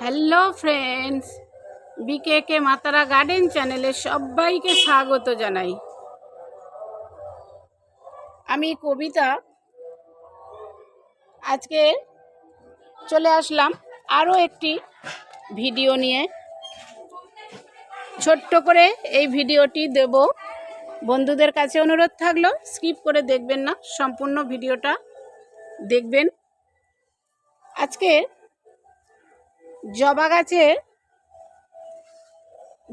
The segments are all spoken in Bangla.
হ্যালো ফ্রেন্ডস বিকে কে মাতারা গার্ডেন চ্যানেলে সবাইকে স্বাগত জানাই। আমি কবিতা। আজকে চলে আসলাম আরও একটি ভিডিও নিয়ে। ছোট্ট করে এই ভিডিওটি দেব। বন্ধুদের কাছে অনুরোধ থাকল, স্কিপ করে দেখবেন না, সম্পূর্ণ ভিডিওটা দেখবেন। আজকে জবা গাছের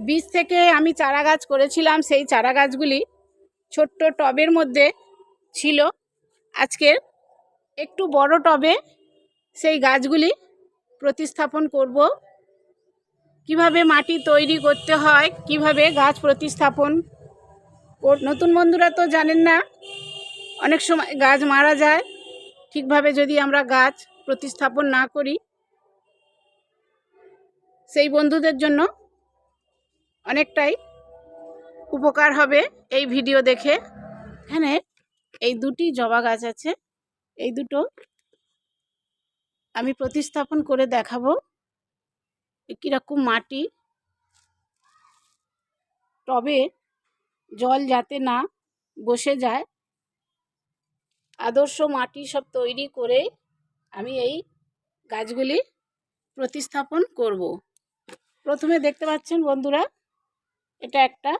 বীজ থেকে আমি চারা গাছ করেছিলাম, সেই চারা গাছগুলি ছোট্ট টবের মধ্যে ছিল। আজকের একটু বড় টবে সেই গাছগুলি প্রতিস্থাপন করব। কীভাবে মাটি তৈরি করতে হয়, কীভাবে গাছ প্রতিস্থাপন নতুন বন্ধুরা তো জানেন না, অনেক সময় গাছ মারা যায়। ঠিকভাবে যদি আমরা গাছ প্রতিস্থাপন না করি সেই বন্ধুদের জন্য অনেকটাই উপকার হবে এই ভিডিও দেখে। এখানে এই দুটি জবা গাছ আছে। এই দুটো আমি প্রতিস্থাপন করে দেখাবো। কীরকম মাটি। টবে জল যাতে না বসে যায়, আদর্শ মাটি সব তৈরি করে আমি এই গাছগুলি প্রতিস্থাপন করব। প্রথমে দেখতে পাচ্ছেন বন্ধুরা, এটা একটা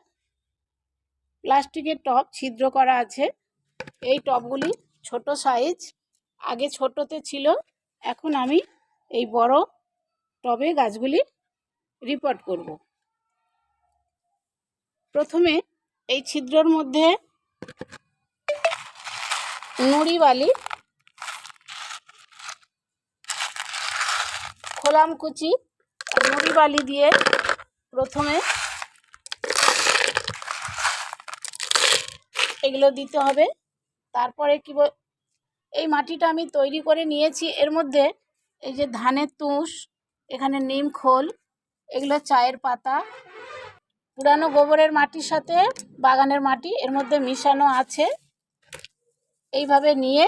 প্লাস্টিকের টব, ছিদ্র করা আছে। এই টবগুলি ছোট সাইজ, আগে ছোটতে ছিল, এখন আমি এই বড় টবে গাছগুলি রিপোর্ট করব। প্রথমে এই ছিদ্রর মধ্যে নুড়ি বালি, খোলাম নুড়ি বালি দিয়ে প্রথমে এগুলো দিতে হবে। তারপরে কি এই মাটিটা আমি তৈরি করে নিয়েছি। এর মধ্যে এই যে ধানের তুষ, এখানে নিম খোল, এগুলো চায়ের পাতা, পুরানো গোবরের মাটির সাথে বাগানের মাটি, এর মধ্যে মিশানো আছে। এইভাবে নিয়ে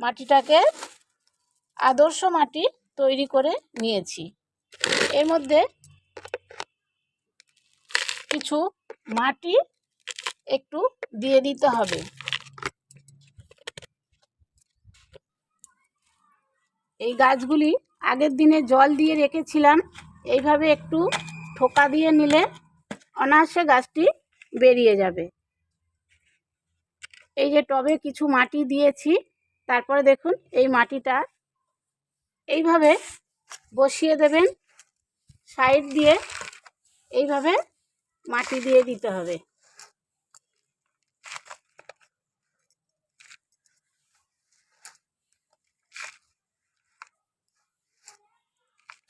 মাটিটাকে আদর্শ মাটি তৈরি করে নিয়েছি। এর মধ্যে কিছু মাটি একটু দিয়ে দিতে হবে। এই গাছগুলি আগের দিনে জল দিয়ে রেখেছিলাম। এইভাবে একটু ঠোকা দিয়ে নিলে অনায়াসে গাছটি বেরিয়ে যাবে। এই যে টবে কিছু মাটি দিয়েছি, তারপরে দেখুন এই মাটিটা এইভাবে বসিয়ে দেবেন, সাইড দিয়ে এইভাবে মাটি দিয়ে দিতে হবে।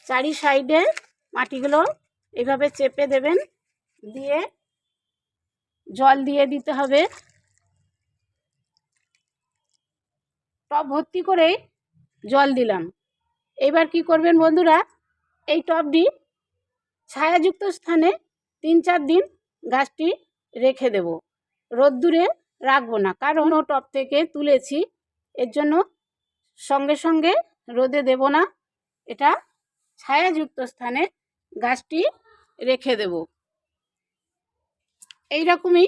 চারি সাইডে মাটিগুলো এইভাবে চেপে দেবেন, দিয়ে জল দিয়ে দিতে হবে। টব ভর্তি করেই জল দিলাম। এবার কি করবেন বন্ধুরা? এই টবটি ছায়াযুক্ত স্থানে তিন চার দিন গাছটি রেখে দেব। রোদ্দুরে রাখব না, কারণ ও টব থেকে তুলেছি, এর জন্য সঙ্গে সঙ্গে রোদে দেব না। এটা ছায়াযুক্ত স্থানে গাছটি রেখে দেব। এই রকমই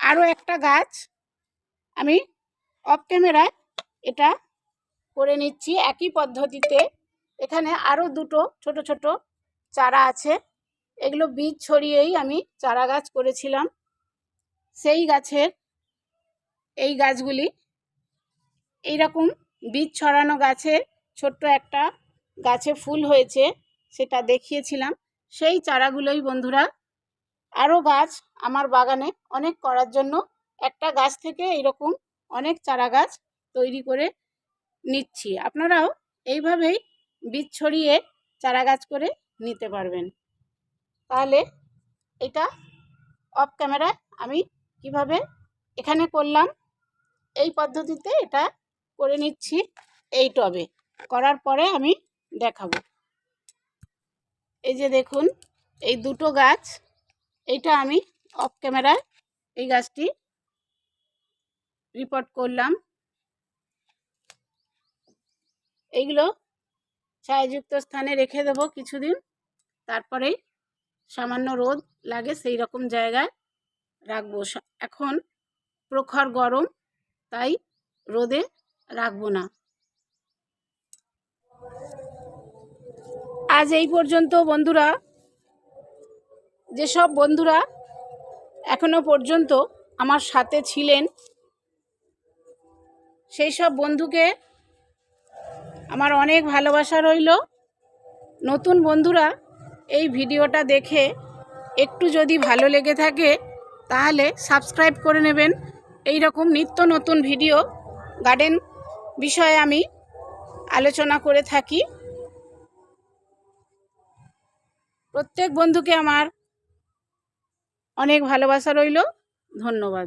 আরও একটা গাছ আমি অফ ক্যামেরায় এটা করে নিচ্ছি। একই পদ্ধতিতে এখানে আরও দুটো ছোট ছোট চারা আছে। এগুলো বীজ ছড়িয়েই আমি চারা গাছ করেছিলাম। সেই গাছের এই গাছগুলি এই রকম বীজ ছড়ানো গাছে ছোট্ট একটা গাছে ফুল হয়েছে, সেটা দেখিয়েছিলাম। সেই চারাগুলোই বন্ধুরা আরও গাছ আমার বাগানে অনেক করার জন্য একটা গাছ থেকে এরকম অনেক চারা গাছ তৈরি করে নিচ্ছি। আপনারাও এইভাবেই বীজ ছড়িয়ে চারা গাছ করে নিতে পারবেন। তাহলে এটা অফ ক্যামেরায় আমি কীভাবে এখানে করলাম, এই পদ্ধতিতে এটা করে নিচ্ছি এই টবে। করার পরে আমি দেখাবো। এই যে দেখুন, এই দুটো গাছ, এইটা আমি অফ ক্যামেরায় এই গাছটি রিপোর্ট করলাম। এইগুলো ছায়াযুক্ত স্থানে রেখে দেবো কিছুদিন। তারপরেই সামান্য রোদ লাগে সেই রকম জায়গায় রাখব। এখন প্রখর গরম, তাই রোদে রাখব না। আজ এই পর্যন্ত বন্ধুরা। যেসব বন্ধুরা এখনও পর্যন্ত আমার সাথে ছিলেন, সেই সব বন্ধুকে আমার অনেক ভালোবাসা রইল। নতুন বন্ধুরা, এই ভিডিওটা দেখে একটু যদি ভালো লেগে থাকে, তাহলে সাবস্ক্রাইব করে নেবেন। এই রকম নিত্য নতুন ভিডিও গার্ডেন বিষয়ে আমি আলোচনা করে থাকি। প্রত্যেক বন্ধুকে আমার অনেক ভালোবাসা রইল। ধন্যবাদ।